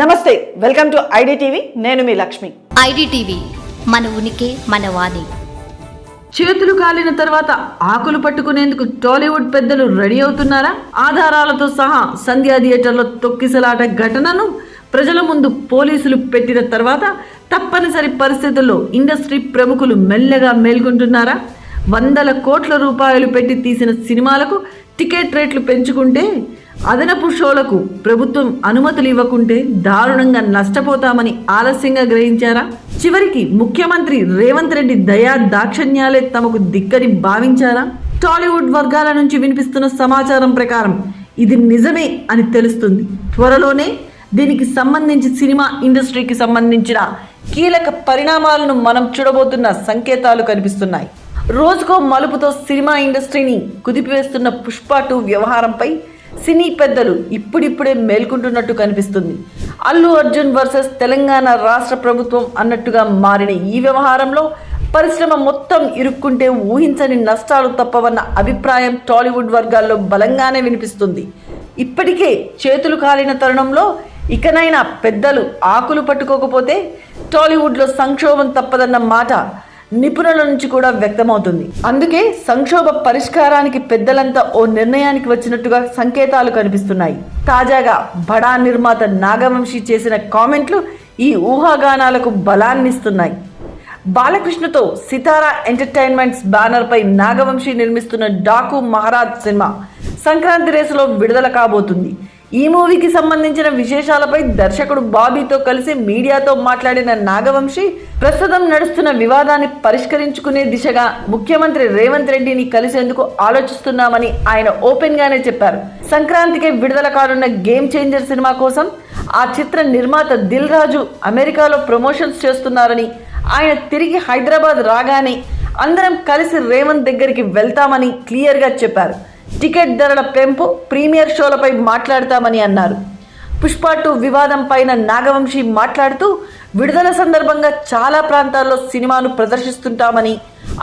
నమస్తే welcome to ID TV నేను మీ Lakshmi. IDTV మన ఉనికి మన వాణి. చేతులు కాలిన తర్వాత ఆకులు పట్టుకునేందుకు టాలీవుడ్ పెద్దలు రెడీ అవుతున్నారా? ఆధారాలతో సహా సంధ్యా థియేటర్లో తొక్కిసలాట ఘటనను ప్రజల ముందు పోలీసులు పెట్టిన తర్వాత తప్పనిసరి పరిస్థితుల్లో ఇండస్ట్రీ ప్రముఖులు మెల్లగా మేల్కొంటున్నారా? వందల కోట్ల రూపాయలు పెట్టి తీసిన సినిమాలకు టికెట్ రేట్లు పెంచుకుంటే అదనపు షోలకు ప్రభుత్వం అనుమతులు ఇవ్వకుంటే దారుణంగా నష్టపోతామని ఆలస్యంగా గ్రహించారా? చివరికి ముఖ్యమంత్రి రేవంత్ రెడ్డి దయా దాక్షణ్యాలే తమకు దిక్కని భావించారా? టాలీవుడ్ వర్గాల నుంచి వినిపిస్తున్న సమాచారం ప్రకారం ఇది నిజమే అని తెలుస్తుంది. త్వరలోనే దీనికి సంబంధించి సినిమా ఇండస్ట్రీకి సంబంధించిన కీలక పరిణామాలను మనం చూడబోతున్న సంకేతాలు కనిపిస్తున్నాయి. రోజుకో మలుపుతో సినిమా ఇండస్ట్రీని కుదిపివేస్తున్న పుష్ప టూ వ్యవహారంపై సినీ పెద్దలు ఇప్పుడిప్పుడే మేల్కొంటున్నట్టు కనిపిస్తుంది. అల్లు అర్జున్ వర్సెస్ తెలంగాణ రాష్ట్ర ప్రభుత్వం అన్నట్టుగా మారిన ఈ వ్యవహారంలో పరిశ్రమ మొత్తం ఇరుక్కుంటే ఊహించని నష్టాలు తప్పవన్న అభిప్రాయం టాలీవుడ్ వర్గాల్లో బలంగానే వినిపిస్తుంది. ఇప్పటికే చేతులు కాలిన తరుణంలో ఇకనైనా పెద్దలు ఆకులు పట్టుకోకపోతే టాలీవుడ్లో సంక్షోభం తప్పదన్న మాట నిపుణుల నుంచి కూడా వ్యక్తమవుతుంది. అందుకే సంక్షోభ పరిష్కారానికి పెద్దలంతా ఓ నిర్ణయానికి వచ్చినట్టుగా సంకేతాలు కనిపిస్తున్నాయి. తాజాగా బడా నిర్మాత నాగవంశీ చేసిన కామెంట్లు ఈ ఊహాగానాలకు బలాన్నిస్తున్నాయి. బాలకృష్ణతో సితారా ఎంటర్టైన్మెంట్స్ బ్యానర్పై నాగవంశీ నిర్మిస్తున్న డాకు మహారాజ్ సినిమా సంక్రాంతి రేసులో విడుదల కాబోతుంది. ఈ మూవీకి సంబంధించిన విశేషాలపై దర్శకుడు బాబీతో కలిసి మీడియాతో మాట్లాడిన నాగవంశి ప్రస్తుతం నడుస్తున్న వివాదాన్ని పరిష్కరించుకునే దిశగా ముఖ్యమంత్రి రేవంత్ రెడ్డిని కలిసేందుకు ఆలోచిస్తున్నామని ఆయన ఓపెన్ గానే చెప్పారు. సంక్రాంతికి విడుదల కానున్న గేమ్ చేంజర్ సినిమా కోసం ఆ చిత్ర నిర్మాత దిల్ రాజు అమెరికాలో ప్రమోషన్స్ చేస్తున్నారని ఆయన తిరిగి హైదరాబాద్ రాగానే అందరం కలిసి రేవంత్ దగ్గరికి వెళ్తామని క్లియర్గా చెప్పారు. టికెట్ ధరల పెంపు ప్రీమియర్ షోలపై మాట్లాడతామని అన్నారు. పుష్ప టూ వివాదం పైన నాగవంశీ మాట్లాడుతూ విడుదల సందర్భంగా చాలా ప్రాంతాల్లో సినిమాను ప్రదర్శిస్తుంటామని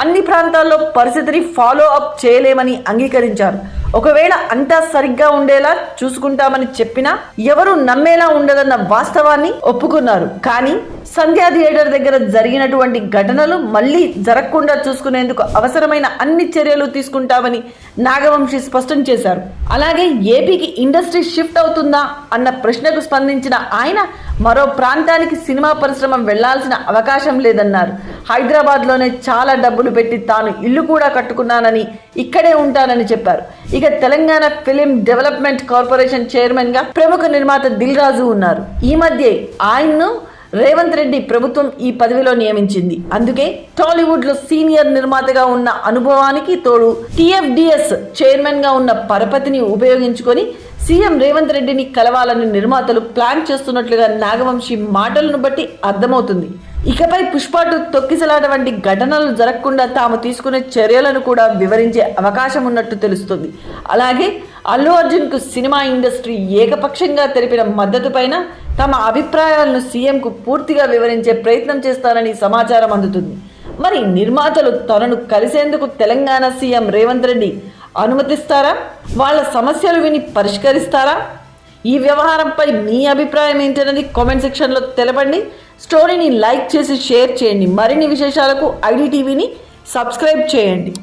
అన్ని ప్రాంతాల్లో పరిస్థితిని ఫాలో అప్ చేయలేమని అంగీకరించారు. ఒకవేళ అంతా సరిగ్గా ఉండేలా చూసుకుంటామని చెప్పినా ఎవరు నమ్మేలా ఉండదన్న వాస్తవాన్ని ఒప్పుకున్నారు. కానీ సంధ్యా థియేటర్ దగ్గర జరిగినటువంటి ఘటనలు మళ్ళీ జరగకుండా చూసుకునేందుకు అవసరమైన అన్ని చర్యలు తీసుకుంటామని నాగవంశీ స్పష్టం చేశారు. అలాగే ఏపీకి ఇండస్ట్రీ షిఫ్ట్ అవుతుందా అన్న ప్రశ్నకు స్పందించిన ఆయన మరో ప్రాంతానికి సినిమా పరిశ్రమ వెళ్ళాల్సిన అవకాశం లేదన్నారు. హైదరాబాద్లోనే చాలా డబ్బులు పెట్టి తాను ఇల్లు కూడా కట్టుకున్నానని ఇక్కడే ఉంటానని చెప్పారు. ఇక తెలంగాణ ఫిలిం డెవలప్మెంట్ కార్పొరేషన్ చైర్మన్గా ప్రముఖ నిర్మాత దిల్ రాజు ఉన్నారు. ఈ మధ్య ఆయన్ను రేవంత్ రెడ్డి ప్రభుత్వం ఈ పదవిలో నియమించింది. అందుకే టాలీవుడ్లో సీనియర్ నిర్మాతగా ఉన్న అనుభవానికి తోడు టిఎఫ్డిఎస్ చైర్మన్గా ఉన్న పరపతిని ఉపయోగించుకొని సీఎం రేవంత్ రెడ్డిని కలవాలని నిర్మాతలు ప్లాన్ చేస్తున్నట్లుగా నాగవంశీ మాటలను బట్టి అర్థమవుతుంది. ఇకపై పుష్పాటు తొక్కిసలాట వంటి ఘటనలు జరగకుండా తాము తీసుకునే చర్యలను కూడా వివరించే అవకాశం ఉన్నట్టు తెలుస్తుంది. అలాగే అల్లు అర్జున్కు సినిమా ఇండస్ట్రీ ఏకపక్షంగా తెలిపిన మద్దతు పైన తమ అభిప్రాయాలను సీఎంకు పూర్తిగా వివరించే ప్రయత్నం చేస్తారని సమాచారం అందుతుంది. మరి నిర్మాతలు తనను కలిసేందుకు తెలంగాణ సీఎం రేవంత్ రెడ్డి అనుమతిస్తారా? వాళ్ళ సమస్యలు విని పరిష్కరిస్తారా? ఈ వ్యవహారంపై మీ అభిప్రాయం ఏంటనేది కామెంట్ సెక్షన్లో తెలపండి. స్టోరీని లైక్ చేసి షేర్ చేయండి. మరిన్ని విశేషాలకు ఐడి టీవీని సబ్స్క్రైబ్ చేయండి.